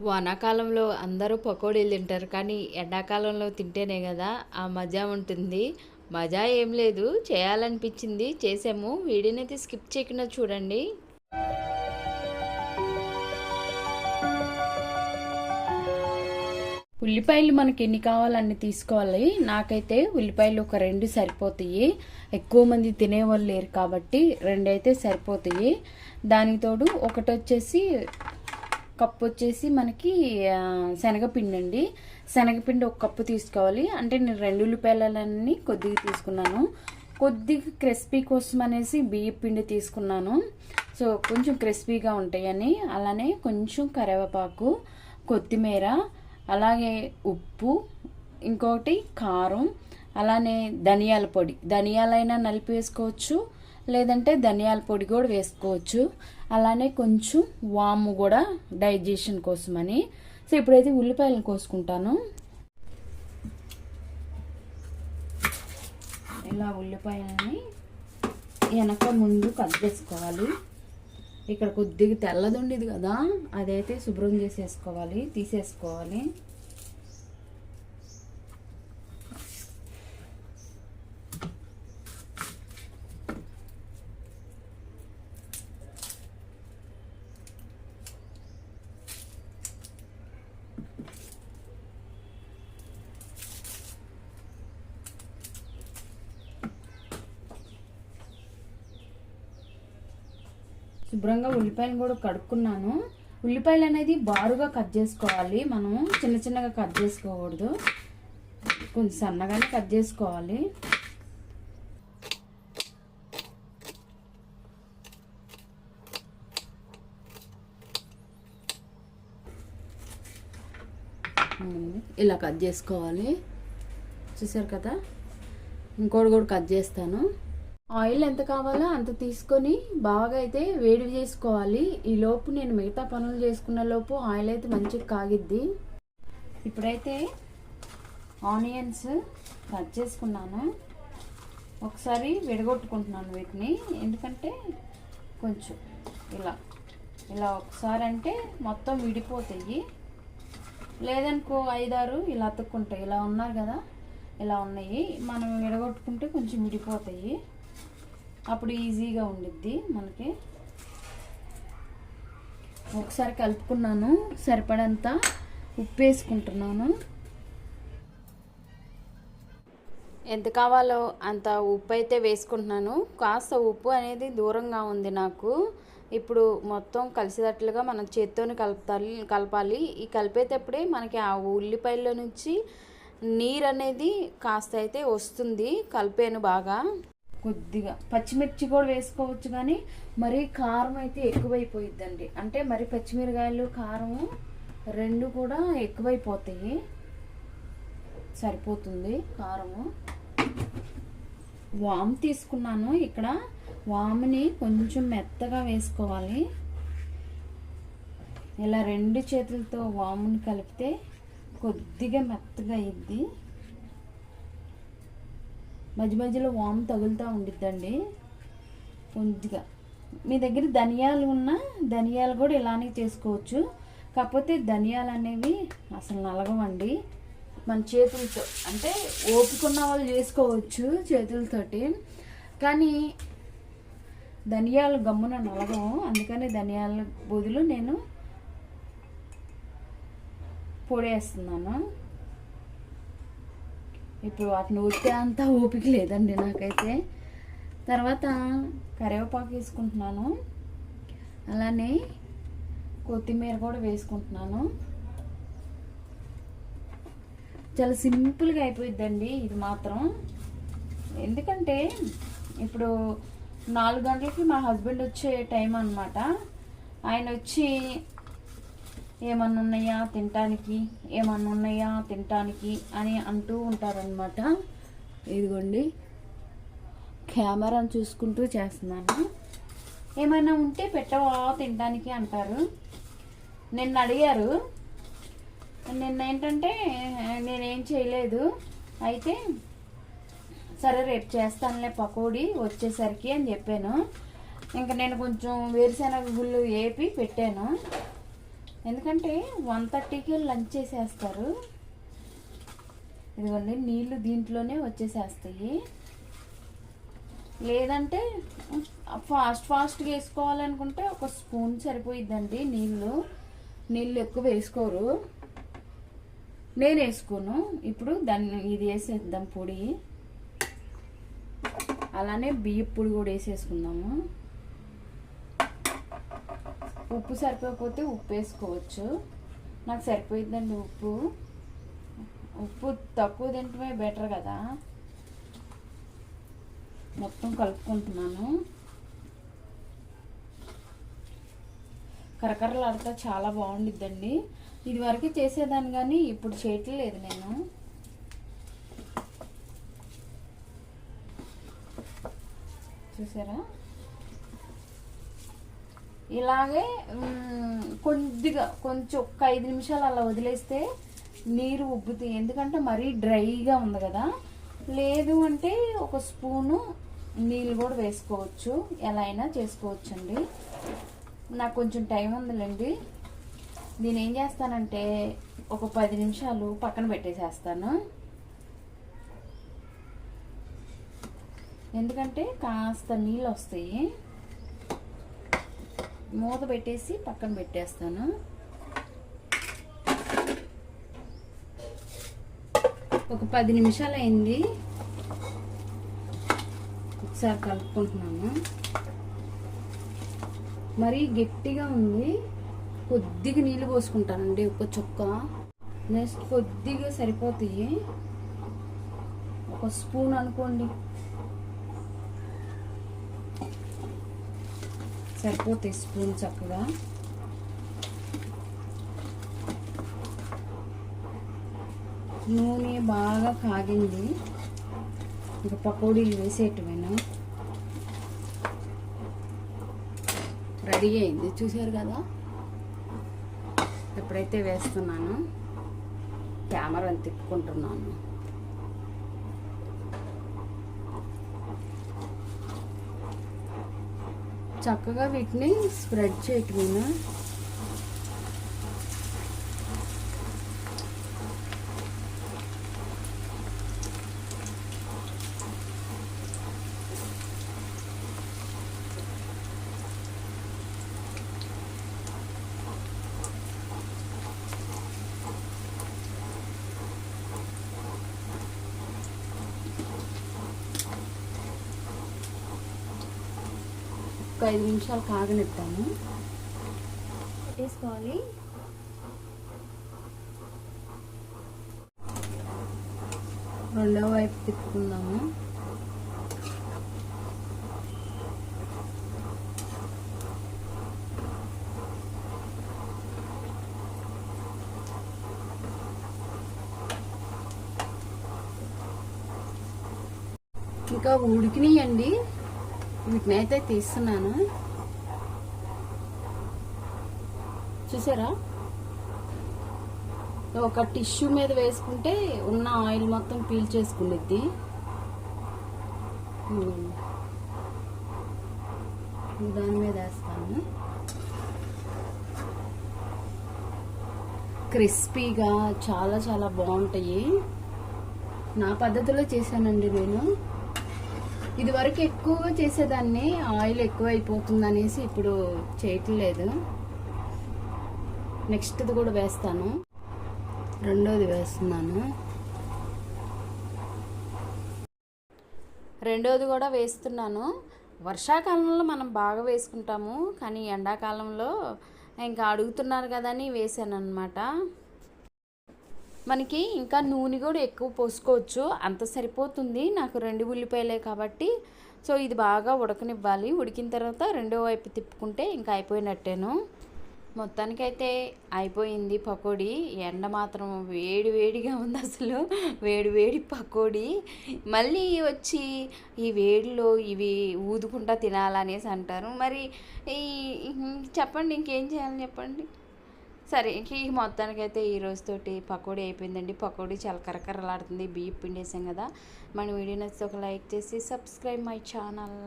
వానాకాలంలో అందరూ పకోడీలు తింటారు కానీ ఎండాకాలంలో తింటేనే కదా ఆ మజా ఉంటుంది. మజా ఏం లేదు చేయాలనిపించింది చేసాము వీడినైతే స్కిప్ చేయకుండా చూడండి. ఉల్లిపాయలు మనకి ఎన్ని కావాలన్నీ తీసుకోవాలి. నాకైతే ఉల్లిపాయలు ఒక రెండు సరిపోతాయి. ఎక్కువ మంది తినేవాళ్ళు లేరు కాబట్టి రెండు అయితే సరిపోతాయి. దానికి తోడు ఒకటి వచ్చేసి కప్పు వచ్చేసి మనకి శనగపిండి అండి శనగపిండి ఒక కప్పు తీసుకోవాలి. అంటే నేను రెండు ఉల్లిపాయలన్నీ కొద్దిగా తీసుకున్నాను. కొద్దిగా క్రిస్పీ కోసం అనేసి బియ్య పిండి తీసుకున్నాను. సో కొంచెం క్రిస్పీగా ఉంటాయని. అలానే కొంచెం కరివేపాకు కొత్తిమీర అలాగే ఉప్పు ఇంకోటి కారం అలానే ధనియాల పొడి. ధనియాలైనా నలిపి వేసుకోవచ్చు లేదంటే ధనియాల పొడి కూడా వేసుకోవచ్చు. అలానే కొంచెం వాము కూడా డైజెషన్ కోసమని. సో ఇప్పుడైతే ఉల్లిపాయలను కోసుకుంటాను. ఇలా ఉల్లిపాయలని వెనక ముందు కట్ చేసుకోవాలి. ఇక్కడ కొద్దిగా తెల్లది ఉండేది కదా అదైతే శుభ్రం చేసేసుకోవాలి తీసేసుకోవాలి. శుభ్రంగా ఉల్లిపాయలు కూడా కడుక్కున్నాను. ఉల్లిపాయలు అనేది బారుగా కట్ చేసుకోవాలి. మనం చిన్న చిన్నగా కట్ చేసుకోకూడదు. కొంచెం సన్నగానే కట్ చేసుకోవాలి. ఇలా కట్ చేసుకోవాలి. చూసారు కదా? ఇంకోటి కూడా కట్ చేస్తాను. ఆయిల్ ఎంత కావాలో అంత తీసుకొని బాగా అయితే వేడి చేసుకోవాలి. ఈ లోపు నేను మిగతా పనులు చేసుకున్న లోపు ఆయిల్ అయితే మంచిగా కాగిద్ది. ఇప్పుడైతే ఆనియన్స్ కట్ చేసుకున్నాను. ఒకసారి విడగొట్టుకుంటున్నాను వీటిని. ఎందుకంటే కొంచెం ఇలా ఇలా ఒకసారి అంటే మొత్తం విడిపోతాయి. లేదనుకో ఐదారు ఇలా అతుక్కుంటాయి. ఇలా ఉన్నారు కదా ఇలా ఉన్నాయి. మనం విడగొట్టుకుంటే కొంచెం విడిపోతాయి. అప్పుడు ఈజీగా ఉండిద్ది మనకి. ఒకసారి కలుపుకున్నాను సరిపడంత ఉప్పు వేసుకుంటున్నాను ఎంత కావాలో అంత ఉప్పు అయితే వేసుకుంటున్నాను. కాస్త ఉప్పు అనేది దూరంగా ఉంది నాకు. ఇప్పుడు మొత్తం కలిసేటట్లుగా మనం చేత్తోని కలుపుతాలి కలపాలి. ఈ కలిపేటప్పుడే మనకి ఆ ఉల్లిపాయల నుంచి నీరు అనేది కాస్త అయితే వస్తుంది కలిపాను బాగా. కొద్దిగా పచ్చిమిర్చి కూడా వేసుకోవచ్చు కానీ మరీ కారం అయితే ఎక్కువైపోయిద్దండి. అంటే మరి పచ్చిమిరకాయలు కారం రెండు కూడా ఎక్కువైపోతాయి. సరిపోతుంది కారము. వామ్ తీసుకున్నాను. ఇక్కడ వాముని కొంచెం మెత్తగా వేసుకోవాలి. ఇలా రెండు చేతులతో వాముని కలిపితే కొద్దిగా మెత్తగా అయ్యిద్ది మధ్య మధ్యలో వామ్ తగులుతూ ఉండిద్దండి. కొద్దిగా. మీ దగ్గర ధనియాలు ఉన్నా ధనియాలు కూడా ఇలానే చేసుకోవచ్చు. కాకపోతే ధనియాలు అనేవి అసలు నలగవండి. మన చేతులతో అంటే ఓపుకున్న వాళ్ళు చేసుకోవచ్చు చేతులతోటి. కానీ ధనియాలు గమ్మున నలగం అందుకని ధనియాల బదులు నేను పొడేస్తున్నాను ఇప్పుడు వాటిని ఊరికే అంత ఓపిక లేదండి నాకైతే. తర్వాత కరివేపాకు వేసుకుంటున్నాను. అలానే కొత్తిమీర కూడా వేసుకుంటున్నాను. చాలా సింపుల్గా అయిపోయిద్దండి ఇది మాత్రం. ఎందుకంటే ఇప్పుడు నాలుగు గంటలకి మా హస్బెండ్ వచ్చే టైం అన్నమాట. ఆయన వచ్చి ఏమన్నా ఉన్నాయా తినటానికి ఏమన్నా ఉన్నాయా తినటానికి అని అంటూ ఉంటారనమాట ఇదిగోండి. కెమెరాను చూసుకుంటూ చేస్తున్నాను. ఏమైనా ఉంటే పెట్టవా తినడానికి అంటారు. నిన్న అడిగారు. నిన్న ఏంటంటే నేనేం చేయలేదు. అయితే సరే రేపు చేస్తానులే పకోడీ వచ్చేసరికి అని చెప్పాను. ఇంకా నేను కొంచెం వేరుశెనగ గుళ్ళు వేపి పెట్టాను. ఎందుకంటే వన్ థర్టీకి లంచ్ చేసేస్తారు. ఇదిగోండి నీళ్ళు దీంట్లోనే వచ్చేసేస్తాయి. లేదంటే ఫాస్ట్ ఫాస్ట్గా వేసుకోవాలనుకుంటే ఒక స్పూన్ సరిపోయిద్దండి నీళ్ళు నీళ్ళు ఎక్కువ వేసుకోరు. నేను వేసుకోను. ఇప్పుడు దాన్ని ఇది వేసేద్దాం పొడి. అలానే బియ్య పొడి కూడా వేసేసుకుందాము. ఉప్పు సరిపోకపోతే ఉప్పు వేసుకోవచ్చు. నాకు సరిపోయిందండి ఉప్పు. ఉప్పు తక్కువ తింటమే బెటర్ కదా. మొత్తం కలుపుకుంటున్నాను. కరకరలాడితే చాలా బాగుండిద్దండి. ఇది వరకు చేసేదాన్ని కానీ ఇప్పుడు చేయట్లేదు నేను. చూసారా? ఇలాగే కొద్దిగా కొంచెం ఒక్క ఐదు నిమిషాలు అలా వదిలేస్తే నీరు ఉబ్బుతాయి. ఎందుకంటే మరీ డ్రైగా ఉంది కదా. లేదు అంటే ఒక స్పూను నీళ్ళు కూడా వేసుకోవచ్చు. ఎలా అయినా చేసుకోవచ్చండి. నాకు కొంచెం టైం ఉందిలేండి. నేను ఏం చేస్తానంటే ఒక పది నిమిషాలు పక్కన పెట్టేసేస్తాను. ఎందుకంటే కాస్త నీళ్ళు వస్తాయి. మూత పెట్టేసి పక్కన పెట్టేస్తాను. ఒక పది నిమిషాలు అయింది. ఒకసారి కలుపుకుంటున్నాను. మరీ గట్టిగా ఉంది. కొద్దిగా నీళ్ళు పోసుకుంటానండి ఒక చుక్క. నెక్స్ట్ కొద్దిగా సరిపోతాయి. ఒక స్పూన్ అనుకోండి. సరిపోతాయి స్పూన్ చక్కగా. నూనె బాగా కాగింది. ఇంకా పకోడీలు వేసేటివేనా? రెడీ అయింది. చూసారు కదా? ఎప్పుడైతే వేస్తున్నాను. కెమెరాని తిప్పుకుంటున్నాను. చక్కగా వీటిని స్ప్రెడ్ చేయటమేనా? ఒక ఐదు నిమిషాలు కాగనిద్దాము పెట్టేసుకోవాలి రెండో వైపు తిప్పుకుందాము. ఇంకా ఉడికినాయండి. వీటిని అయితే తీస్తున్నాను చూసారా? ఒక టిష్యూ మీద వేసుకుంటే ఉన్న ఆయిల్ మొత్తం పీల్ చేసుకునేది దాని మీద వేస్తాను. క్రిస్పీగా చాలా చాలా బాగుంటాయి. నా పద్ధతిలో చేశానండి నేను. ఇదివరకు ఎక్కువగా చేసేదాన్ని ఆయిల్ ఎక్కువ అయిపోతుంది అనేసి ఇప్పుడు చేయట్లేదు. నెక్స్ట్ది కూడా వేస్తాను. రెండోది వేస్తున్నాను. రెండోది కూడా వేస్తున్నాను. వర్షాకాలంలో మనం బాగా వేసుకుంటాము కానీ ఎండాకాలంలో ఇంకా అడుగుతున్నారు కదా అని వేసాను అనమాట మనకి ఇంకా నూనె కూడా ఎక్కువ పోసుకోవచ్చు. అంత సరిపోతుంది. నాకు రెండు ఉల్లిపాయలే కాబట్టి. సో ఇది బాగా ఉడకనివ్వాలి. ఉడికిన తర్వాత రెండో వైపు తిప్పుకుంటే ఇంకా అయిపోయినట్టేను. మొత్తానికైతే అయిపోయింది పకోడీ. ఎండ మాత్రం వేడి వేడిగా ఉంది అసలు. వేడి వేడి పకోడీ. మళ్ళీ వచ్చి ఈ వేడిలో ఇవి ఊదుకుంటా తినాలనేసి అంటారు. మరి ఈ చెప్పండి ఇంకేం చేయాలని చెప్పండి? సరే ఇంక ఈ మొత్తానికైతే ఈ రోజుతోటి పకోడీ అయిపోయిందండి. పకోడీ చాలా కరకరలాడుతుంది. బియ్యం పిండేసాం కదా. మన వీడియో నచ్చితే ఒక లైక్ చేసి సబ్స్క్రైబ్ మై ఛానల్.